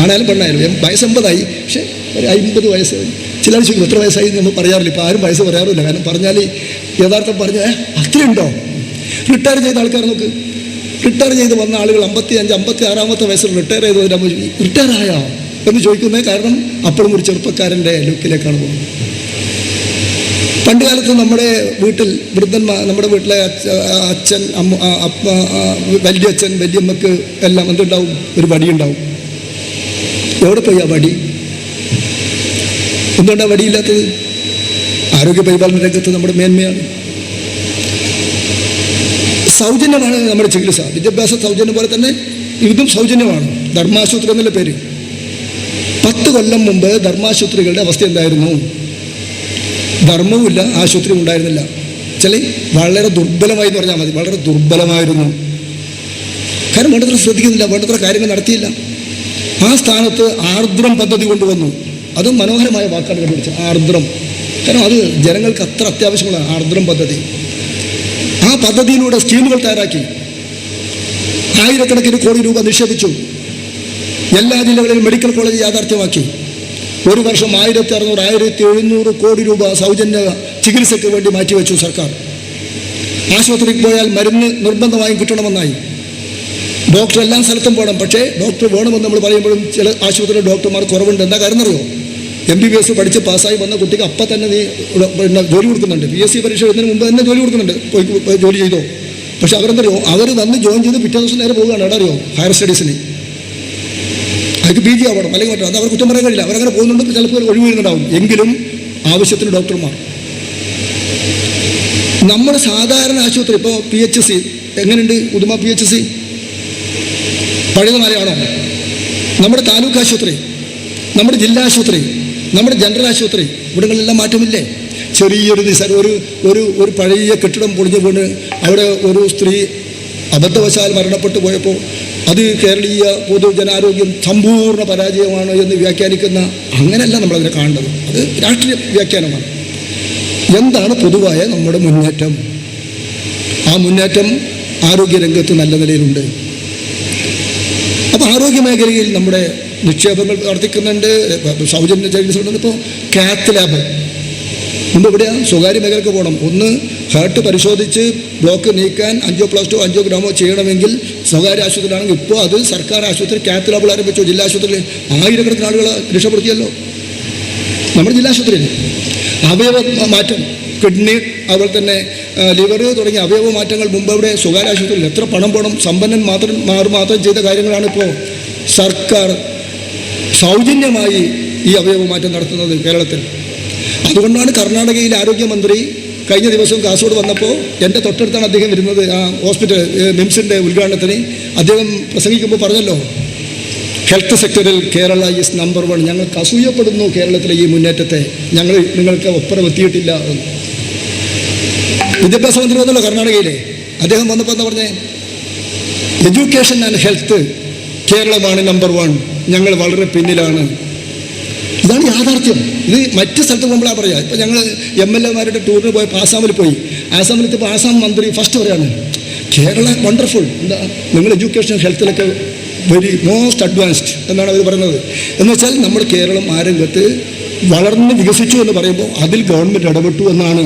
ആണായാലും പെണ്ണായാലും വയസ്സമ്പതായി. പക്ഷേ ഒരു അമ്പത് വയസ്സ്. ചിലർ ചോദിക്കും എത്ര വയസ്സായി എന്ന് നമ്മൾ പറയാറില്ല. ഇപ്പോൾ ആരും വയസ്സ് പറയാറില്ല. കാരണം പറഞ്ഞാൽ യഥാർത്ഥം പറഞ്ഞാൽ "ഏ, അത്രയുണ്ടോ? റിട്ടയർ ചെയ്ത ആൾക്കാർ നോക്ക്. റിട്ടയർ ചെയ്ത് വന്ന ആളുകൾ അമ്പത്തി അഞ്ച് അമ്പത്തി ആറാമത്തെ വയസ്സിൽ റിട്ടയർ ചെയ്തവരാകുമ്പോൾ റിട്ടയർ ആയോ? എന്ന് ചോദിക്കുന്നത് കാരണം അപ്പോഴും ഒരു ചെറുപ്പക്കാരന്റെ ലുക്കിലേക്കാണ് പോകുന്നത്. പണ്ട് കാലത്ത് നമ്മുടെ വീട്ടിൽ വൃദ്ധന്മാർ നമ്മുടെ വീട്ടിലെ അച്ഛൻ അമ്മ അപ്പ വലിയ അച്ഛൻ വലിയമ്മക്ക് എല്ലാം എന്തുണ്ടാവും? ഒരു വടി ഉണ്ടാവും എവിടെ പോയി ആ വടി? എന്തുകൊണ്ടാണ് വടിയില്ലാത്തത്? ആരോഗ്യ പരിപാലന രംഗത്ത് നമ്മുടെ മേന്മയാണ്. സൗജന്യമാണ് നമ്മുടെ ചികിത്സ. വിദ്യാഭ്യാസ സൗജന്യം പോലെ തന്നെ ഇതും സൗജന്യമാണ്. ധർമാശുപത്രി എന്നുള്ള പേര്? പത്ത് കൊല്ലം മുമ്പ് ധർമാശുപത്രികളുടെ അവസ്ഥ എന്തായിരുന്നു? ധർമ്മവുമില്ല ആശുപത്രിയും ഉണ്ടായിരുന്നില്ല. ചില വളരെ ദുർബലമായി എന്ന് പറഞ്ഞാൽ മതി. വളരെ ദുർബലമായിരുന്നു. കാരണം വേണ്ടത്ര ശ്രദ്ധിക്കുന്നില്ല വേണ്ടത്ര കാര്യങ്ങൾ നടത്തിയില്ല. ആ സ്ഥാനത്ത് ആർദ്രം പദ്ധതി കൊണ്ടുവന്നു. അതും മനോഹരമായ വാക്കാണ് കണ്ടുപിടിച്ചത് ആർദ്രം. കാരണം അത് ജനങ്ങൾക്ക് അത്ര അത്യാവശ്യമുള്ള ആർദ്രം പദ്ധതി. ആ പദ്ധതിയിലൂടെ സ്കീമുകൾ തയ്യാറാക്കി. ആയിരക്കണക്കിന് കോടി രൂപ നിക്ഷേപിച്ചു. എല്ലാ ജില്ലകളിലും മെഡിക്കൽ കോളേജ് യാഥാർത്ഥ്യമാക്കി. ഒരു വർഷം ആയിരത്തി അറുന്നൂറ് ആയിരത്തി എഴുന്നൂറ് കോടി രൂപ സൗജന്യ ചികിത്സയ്ക്ക് വേണ്ടി മാറ്റിവെച്ചു സർക്കാർ. ആശുപത്രിക്ക് പോയാൽ മരുന്ന് നിർബന്ധമായും കിട്ടണമെന്നായി. ഡോക്ടർ എല്ലാ സ്ഥലത്തും പോകണം. പക്ഷേ ഡോക്ടർ വേണമെന്ന് നമ്മൾ പറയുമ്പോഴും ചില ആശുപത്രിയിൽ ഡോക്ടർമാർ കുറവുണ്ട്. എന്താ കാരണം അറിയോ എം ബി ബി എസ് പഠിച്ച് പാസ്സായി വന്ന കുട്ടിക്ക് അപ്പം തന്നെ നീ പിന്നെ ജോലി കൊടുക്കുന്നുണ്ട്. പി എസ് സി പരീക്ഷ എഴുതുന്നതിന് മുമ്പ് തന്നെ ജോലി കൊടുക്കുന്നുണ്ട്. ജോലി ചെയ്തോ? പക്ഷെ അവരെന്തറിയോ? അവർ വന്ന് ജോയിൻ ചെയ്ത് പിറ്റേ ദിവസം നേരെ പോവുകയാണ്. എവിടെ അറിയോ? ഹയർ സ്റ്റഡീസിന് അതിന് പി ജി ആവണം. അല്ലെങ്കിൽ മറ്റോ അത് അവർ കുറ്റം പറയാൻ കഴിയില്ല. അവരങ്ങനെ പോകുന്നുണ്ട് ചിലപ്പോൾ ഒഴിവ് വരുന്നുണ്ടാവും. എങ്കിലും ആവശ്യത്തിന് ഡോക്ടർമാർ. നമ്മുടെ സാധാരണ ആശുപത്രി ഇപ്പോൾ പി എച്ച് സി എങ്ങനെയുണ്ട്? ഉദുമ പി എച്ച് സി പഴയതുമാരെയാണോ നമ്മുടെ താലൂക്ക് ആശുപത്രി നമ്മുടെ ജില്ലാ ആശുപത്രി നമ്മുടെ ജനറൽ ആശുപത്രി ഇവിടങ്ങളിലെല്ലാം മാറ്റമില്ലേ? ചെറിയൊരു നിസ്സാര ഒരു ഒരു ഒരു പഴയ കെട്ടിടം പൊളിഞ്ഞു വീണ് അവിടെ ഒരു സ്ത്രീ അബദ്ധവശാൽ മരണപ്പെട്ടു പോയപ്പോൾ അത് കേരളീയ പൊതുജനാരോഗ്യം സമ്പൂർണ പരാജയമാണ് എന്ന് വ്യാഖ്യാനിക്കുന്ന അങ്ങനെയല്ല നമ്മളതിനെ കാണേണ്ടത്. അത് രാഷ്ട്രീയ വ്യാഖ്യാനമാണ്. എന്താണ് പൊതുവായ നമ്മുടെ മുന്നേറ്റം? ആ മുന്നേറ്റം ആരോഗ്യരംഗത്ത് നല്ല നിലയിലുണ്ട്. അപ്പോൾ ആരോഗ്യ മേഖലയിൽ നമ്മുടെ നിക്ഷേപങ്ങൾ വർദ്ധിക്കുന്നുണ്ട്. സൗജന്യ ചികിത്സ ഇപ്പോൾ കാത്ത് ലാബ്. മുമ്പ് എവിടെയാണ് സ്വകാര്യ മേഖലയ്ക്ക് പോകണം. ഒന്ന് ഹാർട്ട് പരിശോധിച്ച് ബ്ലോക്ക് നീക്കാൻ അഞ്ചോ പ്ലസ് ടു അഞ്ചോ ഗ്രാമോ ചെയ്യണമെങ്കിൽ സ്വകാര്യ ആശുപത്രിയിലാണെങ്കിൽ ഇപ്പോൾ അത് സർക്കാർ ആശുപത്രി കാത്ത് ലാബുകൾ ആരംഭിച്ചു. ജില്ലാ ആശുപത്രിയിൽ ആയിരക്കണക്കിന് ആളുകൾ രക്ഷപ്പെടുത്തിയല്ലോ. നമ്മുടെ ജില്ലാ ആശുപത്രിയിൽ അവയവ മാറ്റം കിഡ്നി അതുപോലെ തന്നെ ലിവർ തുടങ്ങിയ അവയവ മാറ്റങ്ങൾ മുമ്പ് ഇവിടെ സ്വകാര്യ ആശുപത്രിയിൽ എത്ര പണം പോകണം സമ്പന്നൻ മാത്രം മാർ മാത്രം ചെയ്ത കാര്യങ്ങളാണ് ഇപ്പോൾ സർക്കാർ സൗജന്യമായി ഈ അവയവ മാറ്റം നടത്തുന്നത് കേരളത്തിൽ. അതുകൊണ്ടാണ് കർണാടകയിലെ ആരോഗ്യമന്ത്രി കഴിഞ്ഞ ദിവസം കാസർഗോഡ് വന്നപ്പോൾ എന്റെ തൊട്ടടുത്താണ് അദ്ദേഹം വരുന്നത് ആ ഹോസ്പിറ്റൽ മിംസിന്റെ ഉദ്ഘാടനത്തിന്. അദ്ദേഹം പ്രസംഗിക്കുമ്പോൾ പറഞ്ഞല്ലോ ഹെൽത്ത് സെക്ടറിൽ കേരള ഈസ് നമ്പർ വൺ ഞങ്ങൾക്ക് അസൂയപ്പെടുന്നു കേരളത്തിലെ ഈ മുന്നേറ്റത്തെ. ഞങ്ങൾ നിങ്ങൾക്ക് ഒപ്പരം എത്തിയിട്ടില്ല. വിദ്യാഭ്യാസ മന്ത്രി വന്നല്ലോ കർണാടകയിലെ. അദ്ദേഹം വന്നപ്പോൾ എന്താ പറഞ്ഞേ? എഡ്യൂക്കേഷൻ ആൻഡ് ഹെൽത്ത് കേരളമാണ് നമ്പർ വൺ ഞങ്ങൾ വളരെ പിന്നിലാണ്. ഇതാണ് യാഥാർത്ഥ്യം. ഇത് മറ്റു സ്ഥലത്ത് പോകുമ്പോഴാണ് പറയുക ഇപ്പം ഞങ്ങൾ എം എൽ എമാരുടെ ടൂറിന് പോയപ്പോൾ ആസാമിൽ പോയി. ആസാമിൽ ഇപ്പോൾ ആസാം മന്ത്രി ഫസ്റ്റ് പറയാണ് കേരള വണ്ടർഫുൾ എന്താ? നിങ്ങൾ എഡ്യൂക്കേഷൻ ഹെൽത്തിലൊക്കെ വെരി മോസ്റ്റ് അഡ്വാൻസ്ഡ് എന്നാണ് അവർ പറയുന്നത്. എന്ന് വെച്ചാൽ നമ്മൾ കേരളം ആ രംഗത്ത് വളർന്ന് വികസിച്ചു എന്ന് പറയുമ്പോൾ അതിൽ ഗവൺമെന്റ് ഇടപെട്ടു എന്നാണ്